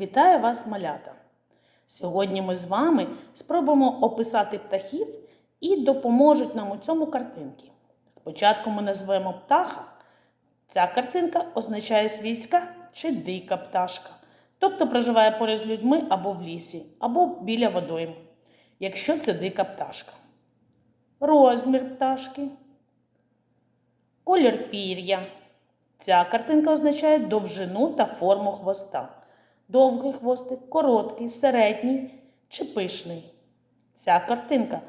Вітаю вас, малята! Сьогодні ми з вами спробуємо описати птахів і допоможуть нам у цьому картинки. Спочатку ми назвемо птаха. Ця картинка означає свійська чи дика пташка, тобто проживає поряд з людьми або в лісі, або біля водойм, якщо це дика пташка. Розмір пташки. Колір пір'я. Ця картинка означає довжину та форму хвоста. Довгий хвостик, короткий, середній чи пишний. Ця картинка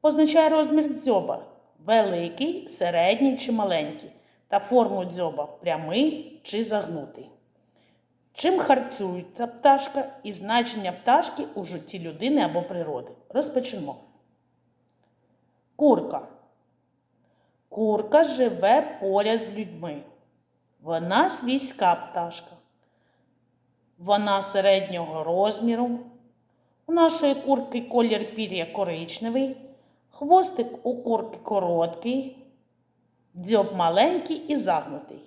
позначає розмір дзьоба великий, середній чи маленький, та форму дзьоба прямий чи загнутий. Чим харчується пташка і значення пташки у житті людини або природи? Розпочнемо. Курка. Курка живе поряд з людьми. Вона свійська пташка. Вона середнього розміру. У нашої курки колір пір'я коричневий, хвостик у курки короткий, дзьоб маленький і загнутий.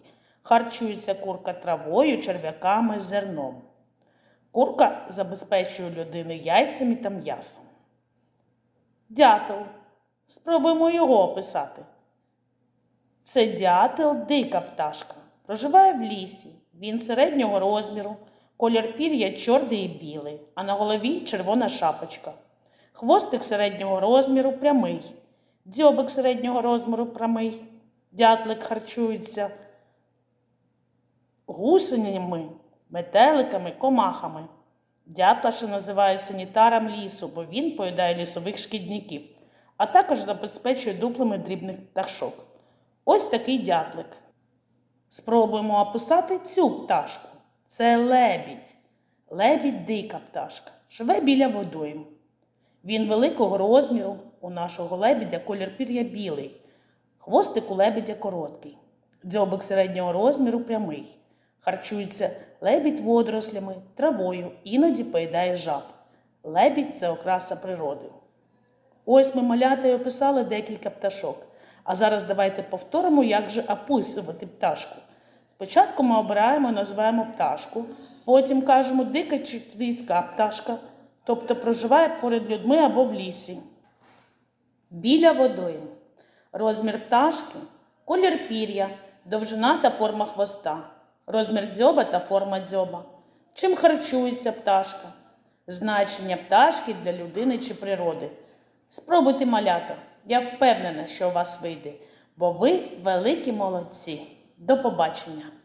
Харчується курка травою, черв'яками, зерном. Курка забезпечує людини яйцями та м'ясом. Дятел. Спробуємо його описати. Це дятел дика пташка. Проживає в лісі. Він середнього розміру, колір пір'я чорний і білий, а на голові червона шапочка. Хвостик середнього розміру прямий, дзьобик середнього розміру прямий. Дятлик харчується гусенями, метеликами, комахами. Дятла ще називає санітаром лісу, бо він поїдає лісових шкідників, а також забезпечує дуплами дрібних пташок. Ось такий дятлик. Спробуємо описати цю пташку. Це лебідь. Лебідь дика пташка. Живе біля водойм. Він великого розміру. У нашого лебідя колір пір'я білий. Хвостик у лебедя короткий. Дзьобик середнього розміру прямий. Харчується лебідь водорослями, травою, іноді поїдає жаб. Лебідь це окраса природи. Ось ми малята й описали декілька пташок. А зараз давайте повторимо, як же описувати пташку. Спочатку ми обираємо і називаємо пташку, потім кажемо дика чи твійська пташка, тобто проживає поряд людьми або в лісі. Біля водойм. Розмір пташки, колір пір'я, довжина та форма хвоста, розмір дзьоба та форма дзьоба. Чим харчується пташка? Значення пташки для людини чи природи. Спробуйте малята. Я впевнена, що у вас вийде, бо ви великі молодці. До побачення!